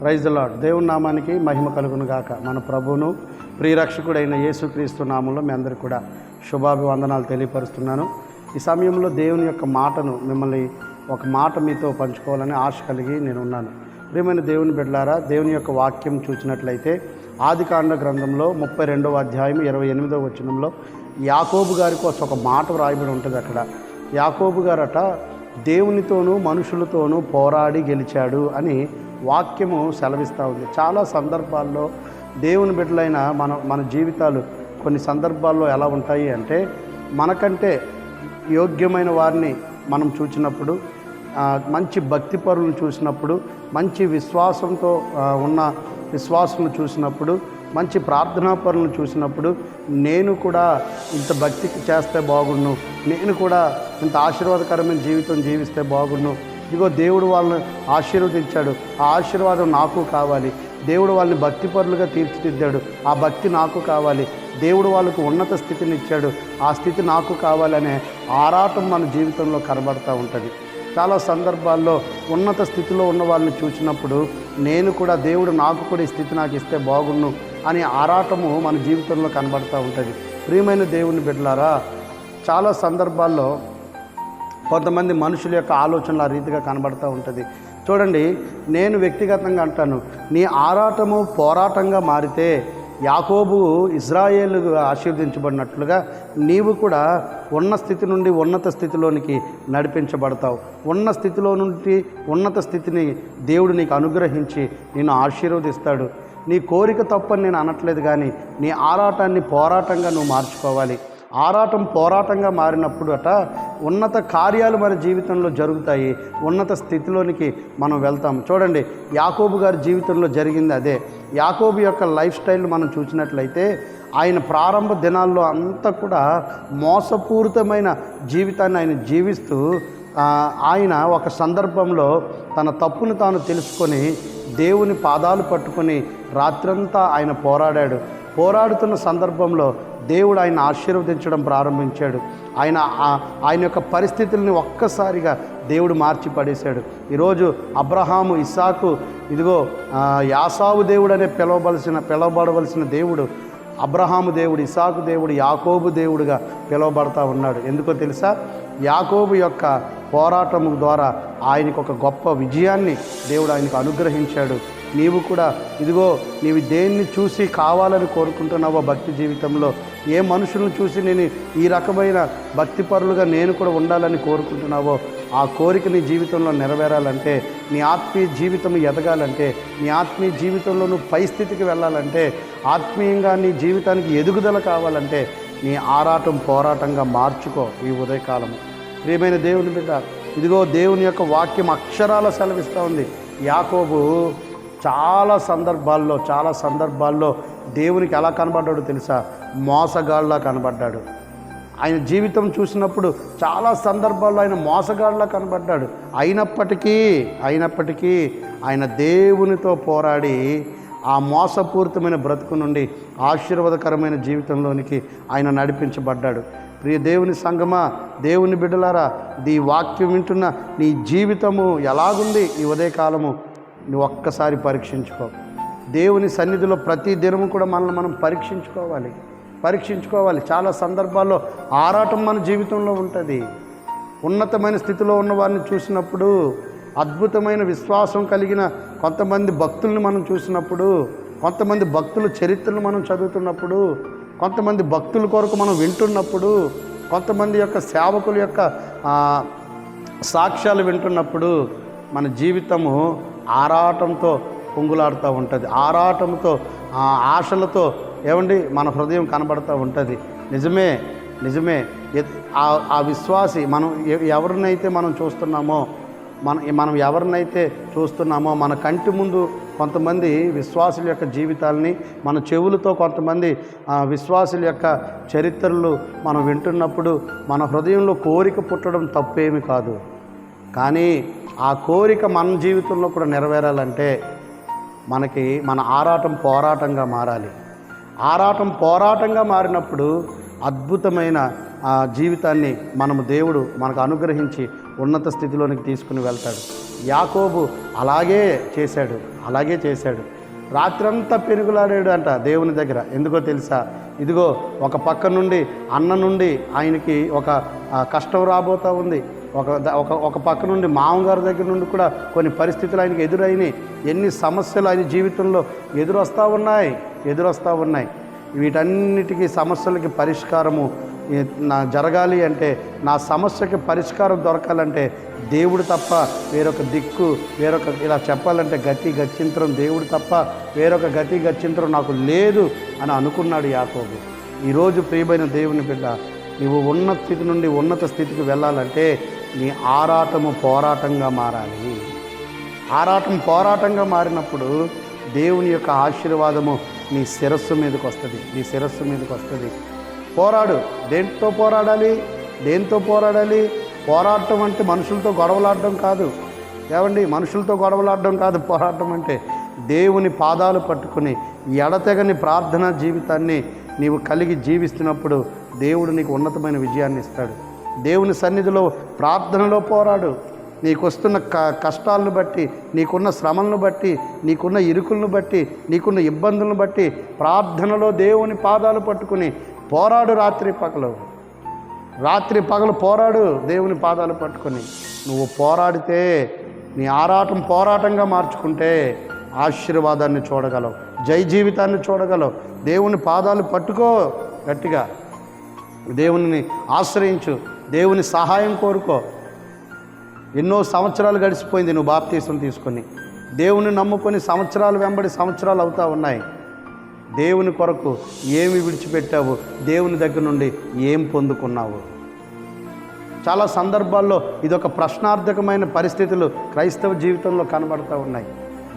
Praise lord దేవుని నామానికి మహిమ కలుగును గాక. మన ప్రభువును ప్రియరక్షకుడైన యేసుక్రీస్తు నామంలో మీ అందరికీ కూడా శుభాభివందనాలు తెలియపరుస్తున్నాను. ఈ సమయంలో దేవుని యొక్క మాటను మిమ్మల్ని ఒక మాట మీతో పంచుకోవాలని ఆశ కలిగి నేను ఉన్నాను ప్రియమైన దేవుని బిడ్డలారా దేవుని యొక్క వాక్యం చూసినట్లయితే ఆదికాండ గ్రంథంలో ముప్పై రెండవ అధ్యాయం ఇరవై ఎనిమిదవ వచనంలో యాకోబు గారి కోసం ఒక మాట వ్రాయబడి ఉంటుంది అక్కడ. యాకోబు గారట దేవునితోనూ మనుషులతోనూ పోరాడి గెలిచాడు అని వాక్యము సెలవిస్తూ ఉంది. చాలా సందర్భాల్లో దేవుని బిడ్డలైన మన మన జీవితాలు కొన్ని సందర్భాల్లో ఎలా ఉంటాయి అంటే మనకంటే యోగ్యమైన వారిని మనం చూసినప్పుడు మంచి భక్తి పరులను చూసినప్పుడు మంచి విశ్వాసంతో ఉన్న విశ్వాసులను చూసినప్పుడు మంచి ప్రార్థనా పరులను చూసినప్పుడు నేను కూడా ఇంత భక్తికి చేస్తే బాగుండు నేను కూడా ఇంత ఆశీర్వాదకరమైన జీవితం జీవిస్తే బాగుండు ఇదిగో దేవుడు వాళ్ళని ఆశీర్వదించాడు. ఆ ఆశీర్వాదం నాకు కావాలి. దేవుడు వాళ్ళని భక్తిపరులుగా తీర్చిదిద్దాడు. ఆ భక్తి నాకు కావాలి. దేవుడు వాళ్ళకు ఉన్నత స్థితిని ఇచ్చాడు. ఆ స్థితి నాకు కావాలనే ఆరాటం మన జీవితంలో కనబడుతూ ఉంటుంది. చాలా సందర్భాల్లో ఉన్నత స్థితిలో ఉన్న వాళ్ళని చూసినప్పుడు నేను కూడా దేవుడు నాకు కూడా ఈ స్థితి నాకు ఇస్తే బాగున్ను అనే ఆరాటము మన జీవితంలో కనబడుతూ ఉంటుంది. ప్రియమైన దేవుని బిడ్డలారా చాలా సందర్భాల్లో కొంతమంది మనుషుల యొక్క ఆలోచనలు ఆ రీతిగా కనబడుతూ ఉంటుంది. చూడండి నేను వ్యక్తిగతంగా అంటాను. నీ ఆరాటము పోరాటంగా మారితే యాకోబు ఇజ్రాయేల్ ఆశీర్వదించబడినట్లుగా నీవు కూడా ఉన్న స్థితి నుండి ఉన్నత స్థితిలోనికి నడిపించబడతావు. ఉన్న స్థితిలో నుండి ఉన్నత స్థితిని దేవుడు నీకు అనుగ్రహించి నిన్ను ఆశీర్వదిస్తాడు. నీ కోరిక తప్పని నేను అనట్లేదు కానీ నీ ఆరాటాన్ని పోరాటంగా నువ్వు మార్చుకోవాలి. ఆరాటం పోరాటంగా మారినప్పుడు అట ఉన్నత కార్యాలు మన జీవితంలో జరుగుతాయి. ఉన్నత స్థితిలోనికి మనం వెళ్తాం. చూడండి యాకోబు గారి జీవితంలో జరిగింది అదే. యాకోబు యొక్క లైఫ్ స్టైల్ మనం చూసినట్లయితే ఆయన ప్రారంభ దినాల్లో అంతా కూడా మోసపూరితమైన జీవితాన్ని ఆయన జీవిస్తూ ఆయన ఒక సందర్భంలో తన తప్పును తాను తెలుసుకొని దేవుని పాదాలు పట్టుకొని రాత్రంతా ఆయన పోరాడాడు. పోరాడుతున్న సందర్భంలో దేవుడు ఆయన ఆశీర్వదించడం ప్రారంభించాడు. ఆయన ఆయన యొక్క పరిస్థితుల్ని ఒక్కసారిగా దేవుడు మార్చి పడేశాడు ఈరోజు అబ్రహాము ఇస్సాకు ఇదిగో యాసావు దేవుడు అనే పిలవవలసిన పిలవబడవలసిన దేవుడు అబ్రహాము దేవుడు ఇసాకు దేవుడు యాకోబు దేవుడుగా పిలువబడతా ఉన్నాడు. ఎందుకో తెలుసా? యాకోబు యొక్క పోరాటము ద్వారా ఆయనకు ఒక గొప్ప విజయాన్ని దేవుడు ఆయనకు అనుగ్రహించాడు. నీవు కూడా ఇదిగో నీవు దేన్ని చూసి కావాలని కోరుకుంటున్నావో భక్తి జీవితంలో ఏ మనుషులను చూసి నేను ఈ రకమైన భక్తిపరులుగా నేను కూడా ఉండాలని కోరుకుంటున్నావో ఆ కోరిక నీ జీవితంలో నెరవేరాలంటే నీ ఆత్మీయ జీవితం ఎదగాలంటే నీ ఆత్మీయ జీవితంలో నువ్వు పై స్థితికి వెళ్ళాలంటే ఆత్మీయంగా నీ జీవితానికి ఎదుగుదల కావాలంటే నీ ఆరాటం పోరాటంగా మార్చుకో ఈ ఉదయకాలము. ప్రియమైన దేవుని బిడ్డ ఇదిగో దేవుని యొక్క వాక్యం అక్షరాల సెలవిస్తూ ఉంది. యాకోబు చాలా సందర్భాల్లో చాలా సందర్భాల్లో దేవునికి ఎలా కనబడ్డాడో తెలుసా? మోసగాళ్ళ కనబడ్డాడు. ఆయన జీవితం చూసినప్పుడు చాలా సందర్భాల్లో ఆయన మోసగాళ్ళ కనబడ్డాడు. అయినప్పటికీ అయినప్పటికీ ఆయన దేవునితో పోరాడి ఆ మోసపూరితమైన బ్రతుకు నుండి ఆశీర్వాదకరమైన జీవితంలోనికి ఆయన నడిపించబడ్డాడు. ప్రియ దేవుని సంగమా దేవుని బిడ్డలారా ఈ వాక్యం వింటున్న నీ జీవితము ఎలాగుంది? ఈ ఉదయకాలము నువ్వు ఒక్కసారి పరీక్షించుకో. దేవుని సన్నిధిలో ప్రతి దినము కూడా మనల్ని మనం పరీక్షించుకోవాలి. పరీక్షించుకోవాలి. చాలా సందర్భాల్లో ఆరాటం మన జీవితంలో ఉంటుంది. ఉన్నతమైన స్థితిలో ఉన్న వారిని చూసినప్పుడు అద్భుతమైన విశ్వాసం కలిగిన కొంతమంది భక్తుల్ని మనం చూసినప్పుడు కొంతమంది భక్తుల చరిత్రను మనం చదువుతున్నప్పుడు కొంతమంది భక్తుల కొరకు మనం వింటున్నప్పుడు కొంతమంది యొక్క సేవకుల యొక్క సాక్ష్యాలు వింటున్నప్పుడు మన జీవితము ఆరాటంతో పొంగులాడుతూ ఉంటుంది. ఆరాటంతో ఆశలతో ఏమండి మన హృదయం కనబడుతూ ఉంటుంది. నిజమే నిజమే. ఆ- ఆ విశ్వాసి మనం ఎవరినైతే మనం చూస్తున్నామో మన మనం ఎవరినైతే చూస్తున్నామో మన కంటి ముందు కొంతమంది విశ్వాసుల యొక్క జీవితాలని మన చెవులతో కొంతమంది విశ్వాసుల యొక్క చరిత్రలు మనం వింటున్నప్పుడు మన హృదయంలో కోరిక పుట్టడం తప్పేమి కాదు. కానీ ఆ కోరిక మన జీవితంలో కూడా నెరవేరాలంటే మనకి మన ఆరాటం పోరాటంగా మారాలి. ఆరాటం పోరాటంగా మారినప్పుడు అద్భుతమైన జీవితాన్ని మనము దేవుడు మనకు అనుగ్రహించి ఉన్నత స్థితిలోనికి తీసుకుని వెళ్తాడు. యాకోబు అలాగే చేశాడు అలాగే చేశాడు. రాత్రంతా పెనుగులాడాడు అంట దేవుని దగ్గర. ఎందుకో తెలుసా? ఇదిగో ఒక పక్క నుండి అన్న నుండి ఆయనకి ఒక కష్టం రాబోతూ ఉంది. ఒక ఒక ఒక పక్క నుండి మామగారి దగ్గర నుండి కూడా కొన్ని పరిస్థితులు ఆయనకి ఎదురైనాయి. ఎన్ని సమస్యలు ఆయన జీవితంలో ఎదురొస్తూ ఉన్నాయి ఎదురొస్తూ ఉన్నాయి. వీటన్నిటికీ సమస్యలకి పరిష్కారము నా జరగాలి అంటే నా సమస్యకి పరిష్కారం దొరకాలంటే దేవుడు తప్ప వేరొక దిక్కు వేరొక ఇలా చెప్పాలంటే గతి గచ్చింతరం దేవుడు తప్ప వేరొక గతి గచ్చింతరం నాకు లేదు అని అనుకున్నాడు యాకోబు. ఈరోజు ప్రియమైన దేవుని బిడ్డ నీవు ఉన్నత స్థితి నుండి ఉన్నత స్థితికి వెళ్ళాలంటే నీ ఆరాటము పోరాటంగా మారాలి. ఆరాటం పోరాటంగా మారినప్పుడు దేవుని యొక్క ఆశీర్వాదము నీ శిరస్సు మీదకి వస్తుంది. నీ శిరస్సు మీదకి వస్తుంది. పోరాడు. దేంతో పోరాడాలి? దేంతో పోరాడాలి? పోరాటం అంటే మనుషులతో గొడవలాడడం కాదు. ఏమండి? మనుషులతో గొడవలాడడం కాదు. పోరాటం అంటే దేవుని పాదాలు పట్టుకుని ఎడతెగని ప్రార్థనా జీవితాన్ని నీవు కలిగి జీవిస్తున్నప్పుడు దేవుడు నీకు ఉన్నతమైన విజయాన్ని ఇస్తాడు. దేవుని సన్నిధిలో ప్రార్థనలో పోరాడు. నీకు వస్తున్న క కష్టాలను బట్టి నీకున్న శ్రమలను బట్టి నీకున్న ఇరుకులను బట్టి నీకున్న ఇబ్బందులను బట్టి ప్రార్థనలో దేవుని పాదాలు పట్టుకుని పోరాడు రాత్రి పగలు. రాత్రి పగలు పోరాడు దేవుని పాదాలు పట్టుకొని. నువ్వు పోరాడితే నీ ఆరాటం పోరాటంగా మార్చుకుంటే ఆశీర్వాదాన్ని చూడగలవు. జై జీవితాన్ని చూడగలవు. దేవుని పాదాలు పట్టుకో గట్టిగా. దేవుని ఆశ్రయించు. దేవుని సహాయం కోరుకో. ఎన్నో సంవత్సరాలు గడిచిపోయింది నువ్వు బాప్తీసం తీసుకొని. దేవుని నమ్ముకొని సంవత్సరాలు వెంబడి సంవత్సరాలు అవుతా ఉన్నాయి. దేవుని కొరకు ఏమి విడిచిపెట్టావు? దేవుని దగ్గర నుండి ఏం పొందుకున్నావు? చాలా సందర్భాల్లో ఇదొక ప్రశ్నార్థకమైన పరిస్థితులు క్రైస్తవ జీవితంలో కనబడుతూ ఉన్నాయి.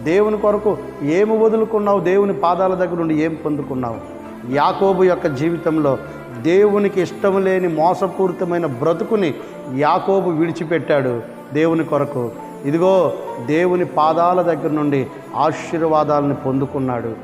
దేవుని కొరకు ఏమి వదులుకున్నావు? దేవుని పాదాల దగ్గర నుండి ఏం పొందుకున్నావు? యాకోబు యొక్క జీవితంలో దేవునికి ఇష్టం లేని మోసపూరితమైన బ్రతుకుని యాకోబు విడిచిపెట్టాడు దేవుని కొరకు. ఇదిగో దేవుని పాదాల దగ్గర నుండి ఆశీర్వాదాలను పొందుకున్నాడు.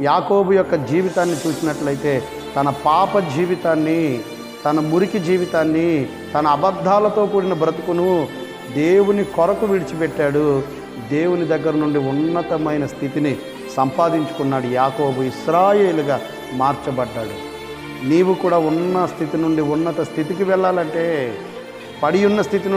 యాకోబు యొక్క జీవితాన్ని చూసినట్లయితే తన పాప జీవితాన్ని తన మురికి జీవితాన్ని తన అబద్ధాలతో కూడిన బ్రతుకును దేవుని కొరకు విడిచిపెట్టాడు. దేవుని దగ్గర నుండి ఉన్నతమైన స్థితిని సంపాదించుకున్నాడు యాకోబు. ఇస్రాయేలుగా మార్చబడ్డాడు. నీవు కూడా ఉన్న స్థితి నుండి ఉన్నత స్థితికి వెళ్ళాలంటే పడి ఉన్న స్థితి నుండి